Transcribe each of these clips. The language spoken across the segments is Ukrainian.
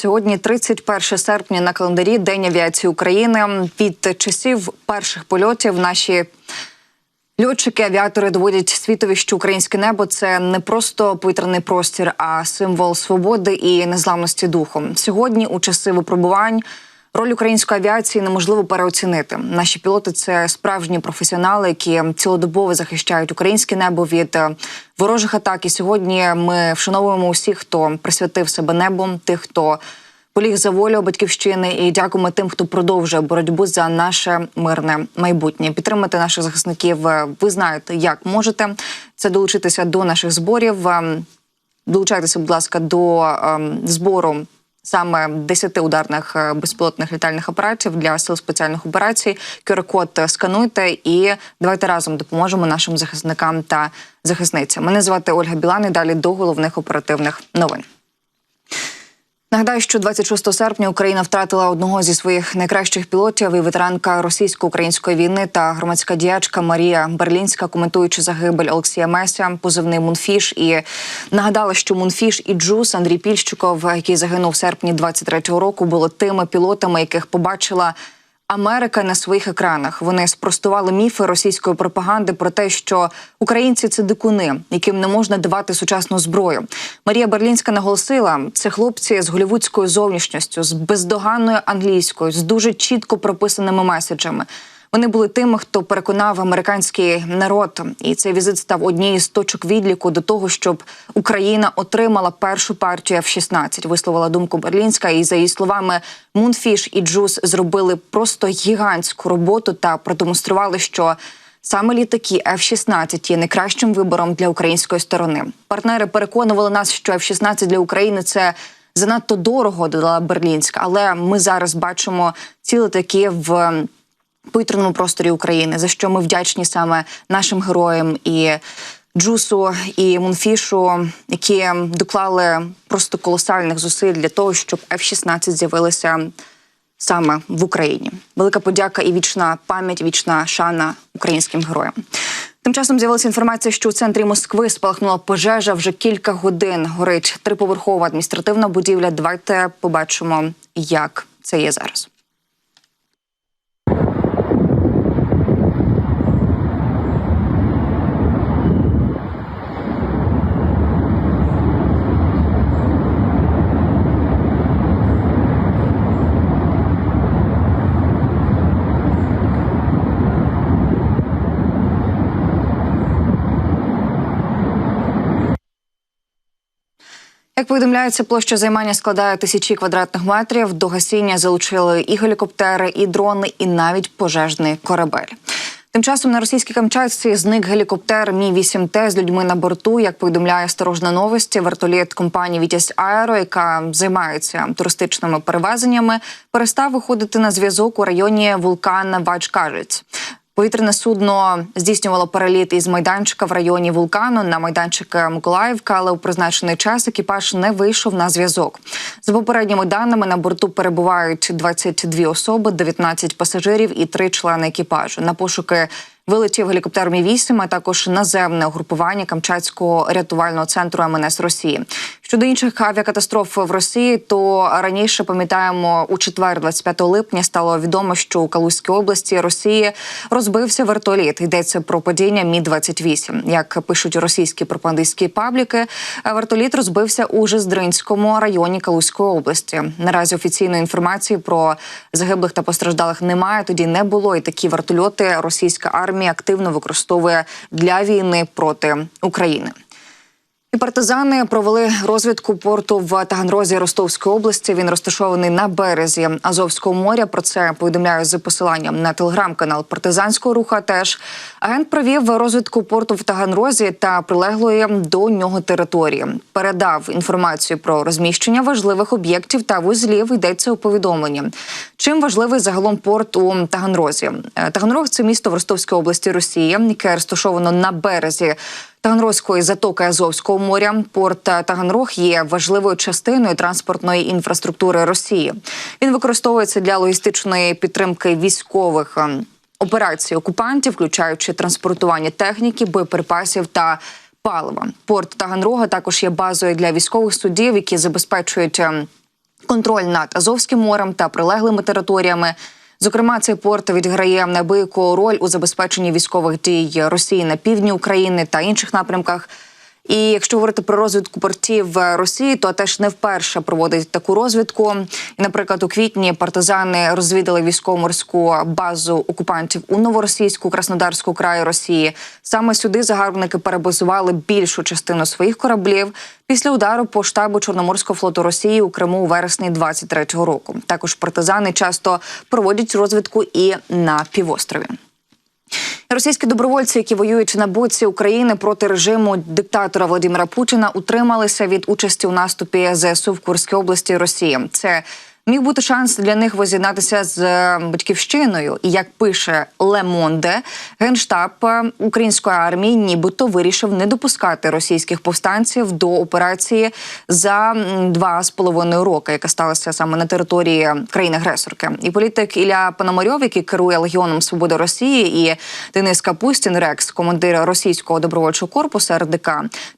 Сьогодні 31 серпня на календарі День авіації України. Від часів перших польотів наші льотчики, авіатори доводять світові, що українське небо це не просто повітряний простір, а символ свободи і незламності духу. Сьогодні, у часи випробувань, роль української авіації неможливо переоцінити. Наші пілоти це справжні професіонали, які цілодобово захищають українське небо від е, ворожих атак. І сьогодні ми вшановуємо усіх, хто присвятив себе небом, тих, хто поліг за волю батьківщини, і дякуємо тим, хто продовжує боротьбу за наше мирне майбутнє. Підтримати наших захисників. е, Ви знаєте, як можете це долучитися до наших зборів. Ем, Долучайтеся, будь ласка, до ем, збору саме 10 ударних е, безпілотних літальних апаратів для сил спеціальних операцій. QR-код скануйте і давайте разом допоможемо нашим захисникам та захисницям. Мене звати Ольга Білан. і Далі до головних оперативних новин. Нагадаю, що 26 серпня Україна втратила одного зі своїх найкращих пілотів і ветеранка російсько-української війни та громадська діячка Марія Берлінська, коментуючи загибель Олексія Меся, позивний Мунфіш. І нагадала, що Мунфіш і Джус Андрій Пільщиков, який загинув в серпні 23-го року, були тими пілотами, яких побачила. Америка на своїх екранах вони спростували міфи російської пропаганди про те, що українці це дикуни, яким не можна давати сучасну зброю. Марія Берлінська наголосила, це хлопці з голівудською зовнішністю, з бездоганною англійською, з дуже чітко прописаними меседжами. Вони були тими, хто переконав американський народ, і цей візит став однією з точок відліку до того, щоб Україна отримала першу партію F-16, Висловила думку Берлінська, і за її словами, Мунфіш і Джус зробили просто гігантську роботу та продемонстрували, що. Саме літаки F-16 є найкращим вибором для української сторони. Партнери переконували нас, що F-16 для України це занадто дорого, додала Берлінська. Але ми зараз бачимо ці літаки в повітряному просторі України, за що ми вдячні саме нашим героям і Джусу і Мунфішу, які доклали просто колосальних зусиль для того, щоб F-16 з'явилися саме в Україні. Велика подяка і вічна пам'ять, вічна шана українським героям. Тим часом з'явилася інформація, що у центрі Москви спалахнула пожежа вже кілька годин. Горить триповерхова адміністративна будівля. Давайте побачимо, як це є зараз. Повідомляється, площа займання складає тисячі квадратних метрів. До гасіння залучили і гелікоптери, і дрони, і навіть пожежний корабель. Тим часом на російській Камчатці зник гелікоптер Мі 8 Т з людьми на борту. Як повідомляє сторожна новості, вертоліт компанії Вітязь Аеро, яка займається туристичними перевезеннями, перестав виходити на зв'язок у районі вулкана Вачкажець. Повітряне судно здійснювало переліт із майданчика в районі вулкану на майданчик Миколаївка, але у призначений час екіпаж не вийшов на зв'язок. За попередніми даними на борту перебувають 22 особи, 19 пасажирів і 3 члени екіпажу. На пошуки вилетів гелікоптер Мі 8 а також наземне угрупування Камчатського рятувального центру МНС Росії. Щодо інших авіакатастроф в Росії, то раніше пам'ятаємо у четвер, 25 липня, стало відомо, що у Калузькій області Росії розбився вертоліт. Йдеться про падіння Мі 28 Як пишуть російські пропагандистські пабліки, вертоліт розбився у Жиздринському районі Калузької області. Наразі офіційної інформації про загиблих та постраждалих немає. Тоді не було, і такі вертольоти російська армія активно використовує для війни проти України. І партизани провели розвідку порту в Таганрозі Ростовської області. Він розташований на березі Азовського моря. Про це повідомляю з посиланням на телеграм-канал партизанського руха. Теж агент провів розвідку порту в Таганрозі та прилеглої до нього території. Передав інформацію про розміщення важливих об'єктів та вузлів. Йдеться у повідомленні. Чим важливий загалом порт у Таганрозі? Е, Таганрог це місто в Ростовській області Росії, яке розташовано на березі. Таганрозької затоки Азовського моря порт Таганрог є важливою частиною транспортної інфраструктури Росії. Він використовується для логістичної підтримки військових ем, операцій окупантів, включаючи транспортування техніки, боєприпасів та палива. Порт Таганрога також є базою для військових судів, які забезпечують ем, контроль над Азовським морем та прилеглими територіями. Зокрема, цей порт відіграє неабияку роль у забезпеченні військових дій Росії на півдні України та інших напрямках. І якщо говорити про розвідку портів Росії, то теж не вперше проводить таку розвідку. І, наприклад, у квітні партизани розвідали військово-морську базу окупантів у новоросійську Краснодарську краю Росії. Саме сюди загарбники перебазували більшу частину своїх кораблів після удару по штабу Чорноморського флоту Росії у Криму у вересні 23-го року. Також партизани часто проводять розвідку і на півострові. Російські добровольці, які воюють на боці України проти режиму диктатора Володимира Путіна, утрималися від участі у наступі ЗСУ в Курській області Росії. Це міг бути шанс для них воз'єднатися з е, батьківщиною. І як пише Ле Monde, генштаб е, української армії, нібито вирішив не допускати російських повстанців до операції за два з половиною роки, яка сталася саме на території країни-агресорки. І політик Ілля Пономарьов, який керує Легіоном Свободи Росії, і Денис Капустін, Рекс, командир російського добровольчого корпусу РДК,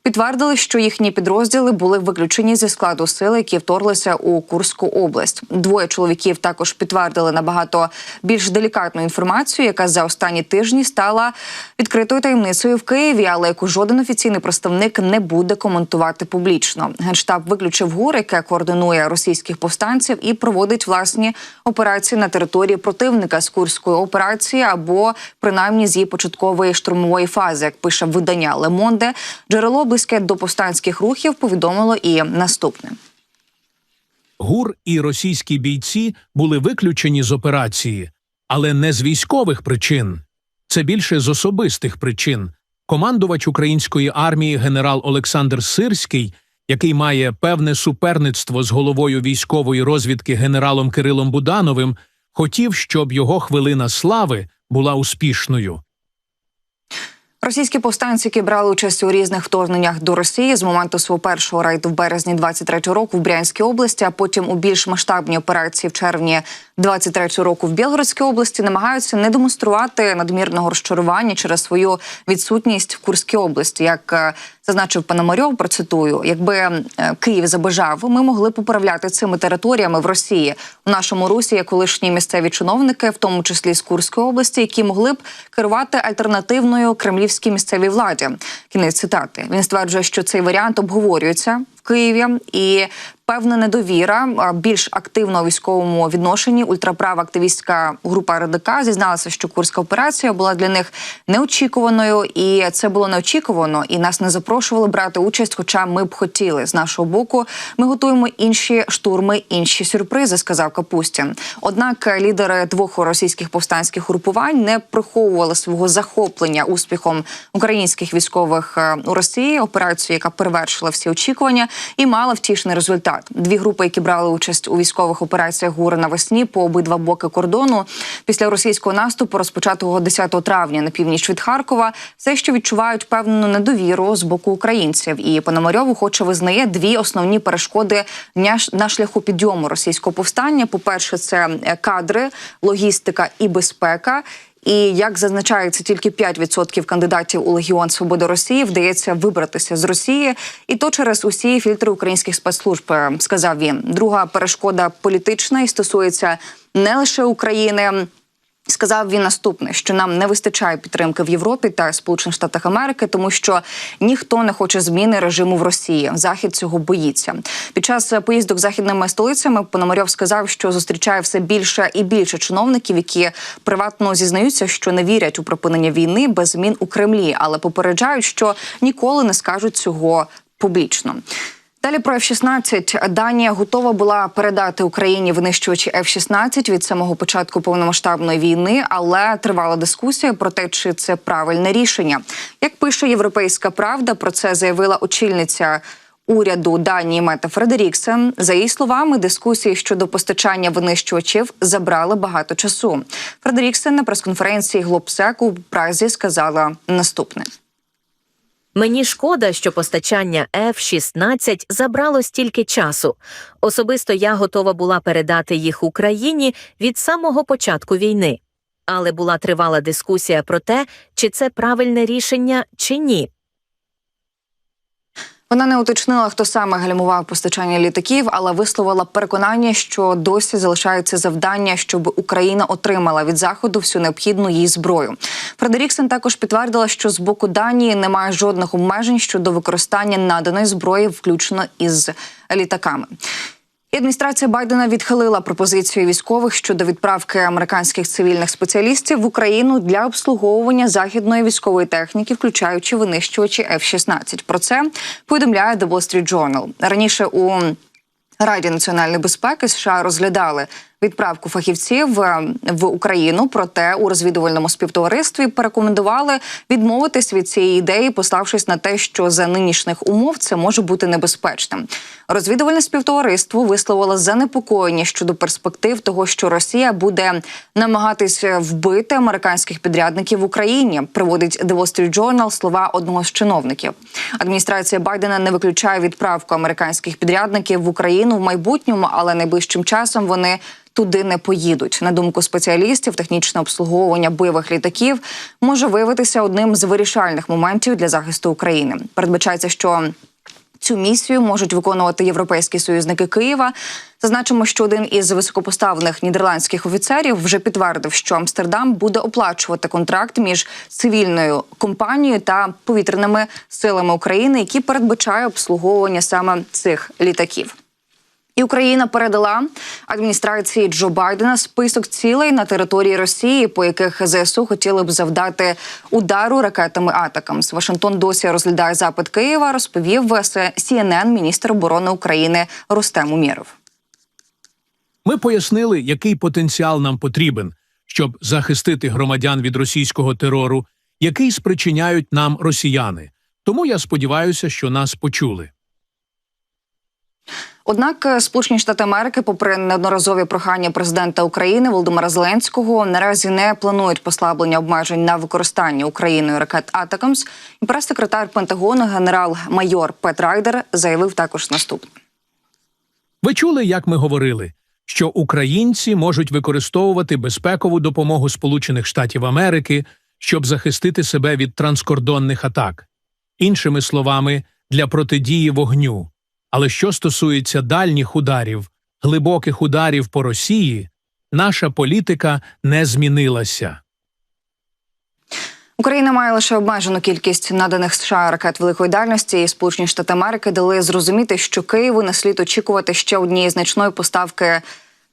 підтвердили, що їхні підрозділи були виключені зі складу сил, які вторглися у Курську область. Двоє чоловіків також підтвердили набагато більш делікатну інформацію, яка за останні тижні стала відкритою таємницею в Києві, але яку жоден офіційний представник не буде коментувати публічно. Генштаб виключив ГУР, яке координує російських повстанців і проводить власні операції на території противника з курської операції або принаймні з її початкової штурмової фази, як пише видання Лемонде. Джерело близьке до повстанських рухів повідомило і наступне. ГУР і російські бійці були виключені з операції, але не з військових причин. Це більше з особистих причин. Командувач української армії генерал Олександр Сирський, який має певне суперництво з головою військової розвідки генералом Кирилом Будановим, хотів, щоб його хвилина слави була успішною. Російські повстанці, які брали участь у різних вторгненнях до Росії з моменту свого першого рейду в березні 23-го року в Брянській області, а потім у більш масштабній операції в червні 23-го року в Білгородській області, намагаються не демонструвати надмірного розчарування через свою відсутність в Курській області. Як е, зазначив Пономарьов, процитую, якби е, Київ забажав, ми могли б управляти цими територіями в Росії. У нашому русі є колишні місцеві чиновники, в тому числі з Курської області, які могли б керувати альтернативною кремлівській місцевій владі. Кінець цитати. Він стверджує, що цей варіант обговорюється в Києві і. Певна недовіра більш активно військовому відношенні. Ультраправа активістська група РДК зізналася, що курська операція була для них неочікуваною, і це було неочікувано. І нас не запрошували брати участь. Хоча ми б хотіли з нашого боку. Ми готуємо інші штурми, інші сюрпризи, сказав Капустін. Однак лідери двох російських повстанських групувань не приховували свого захоплення успіхом українських військових е, у Росії. Операцію, яка перевершила всі очікування, і мала втішний результат. Дві групи, які брали участь у військових операціях ГУР навесні по обидва боки кордону після російського наступу, розпочатого 10 травня на північ від Харкова, все ще відчувають певну недовіру з боку українців. І Пономарьов хоче визнає дві основні перешкоди на шляху підйому російського повстання. По перше, це е, кадри, логістика і безпека. І як зазначається, тільки 5% кандидатів у Легіон Свободи Росії вдається вибратися з Росії, і то через усі фільтри українських спецслужб, е, сказав він. Друга перешкода політична і стосується не лише України. Сказав він наступне, що нам не вистачає підтримки в Європі та Сполучених Штатах Америки, тому що ніхто не хоче зміни режиму в Росії. Захід цього боїться. Під час поїздок західними столицями Пономарьов сказав, що зустрічає все більше і більше чиновників, які приватно зізнаються, що не вірять у припинення війни без змін у Кремлі, але попереджають, що ніколи не скажуть цього публічно. Далі про F-16. Данія готова була передати Україні винищувачі F-16 від самого початку повномасштабної війни, але тривала дискусія про те, чи це правильне рішення. Як пише Європейська Правда, про це заявила очільниця. Уряду Данії Мета Фредеріксен за її словами, дискусії щодо постачання винищувачів забрали багато часу. Фредеріксен на прес-конференції Глобсек у Празі сказала наступне. Мені шкода, що постачання F-16 забрало стільки часу. Особисто я готова була передати їх Україні від самого початку війни. Але була тривала дискусія про те, чи це правильне рішення, чи ні. Вона не уточнила, хто саме гальмував постачання літаків, але висловила переконання, що досі залишається завдання, щоб Україна отримала від заходу всю необхідну їй зброю. Фредеріксен також підтвердила, що з боку Данії немає жодних обмежень щодо використання наданої зброї, включно із літаками. Адміністрація Байдена відхилила пропозицію військових щодо відправки американських цивільних спеціалістів в Україну для обслуговування західної військової техніки, включаючи винищувачі F-16. Про це повідомляє The Wall Street Journal. Раніше у Раді національної безпеки США розглядали відправку фахівців е, в Україну. Проте у розвідувальному співтоваристві порекомендували відмовитись від цієї ідеї, пославшись на те, що за нинішніх умов це може бути небезпечним. Розвідувальне співтовариство висловило занепокоєння щодо перспектив того, що Росія буде намагатись вбити американських підрядників в Україні. Приводить The Wall Street Journal слова одного з чиновників. Адміністрація Байдена не виключає відправку американських підрядників в Україну в майбутньому, але найближчим часом вони туди не поїдуть. На думку спеціалістів, технічне обслуговування бойових літаків може виявитися одним з вирішальних моментів для захисту України. Передбачається, що Цю місію можуть виконувати європейські союзники Києва. Зазначимо, що один із високопоставлених нідерландських офіцерів вже підтвердив, що Амстердам буде оплачувати контракт між цивільною компанією та повітряними силами України, які передбачає обслуговування саме цих літаків. І Україна передала адміністрації Джо Байдена список цілей на території Росії, по яких ЗСУ хотіли б завдати удару ракетами Атакамс. Вашингтон досі розглядає запит Києва. Розповів CNN міністр оборони України Рустем Умєров. Ми пояснили, який потенціал нам потрібен, щоб захистити громадян від російського терору, який спричиняють нам росіяни. Тому я сподіваюся, що нас почули. Однак е, Сполучені Штати Америки, попри неодноразові прохання президента України Володимира Зеленського, наразі не планують послаблення обмежень на використання Україною ракет Атакамс. І прес-секретар Пентагону генерал-майор Пет Райдер заявив також наступне. Ви чули, як ми говорили, що українці можуть використовувати безпекову допомогу Сполучених Штатів Америки, щоб захистити себе від транскордонних атак, іншими словами, для протидії вогню. Але що стосується дальніх ударів, глибоких ударів по Росії, наша політика не змінилася. Україна має лише обмежену кількість наданих США ракет великої дальності. І Сполучені Штати Америки дали зрозуміти, що Києву не слід очікувати ще однієї значної поставки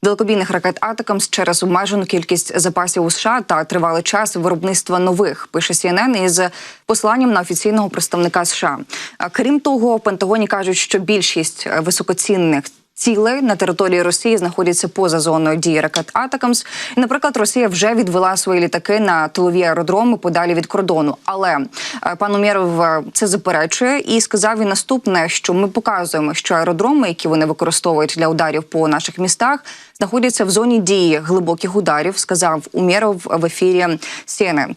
далекобійних ракет Атакамс через обмежену кількість запасів у США та тривалий час виробництва нових. Пише CNN із посиланням на офіційного представника США. Крім того, в Пентагоні кажуть, що більшість високоцінних. Цілей на території Росії знаходяться поза зоною дії ракет Атакамс. Наприклад, Росія вже відвела свої літаки на тилові аеродроми подалі від кордону. Але е, пан Умєров е, це заперечує і сказав він наступне: що ми показуємо, що аеродроми, які вони використовують для ударів по наших містах, знаходяться в зоні дії глибоких ударів. Сказав Умєров в ефірі CNN.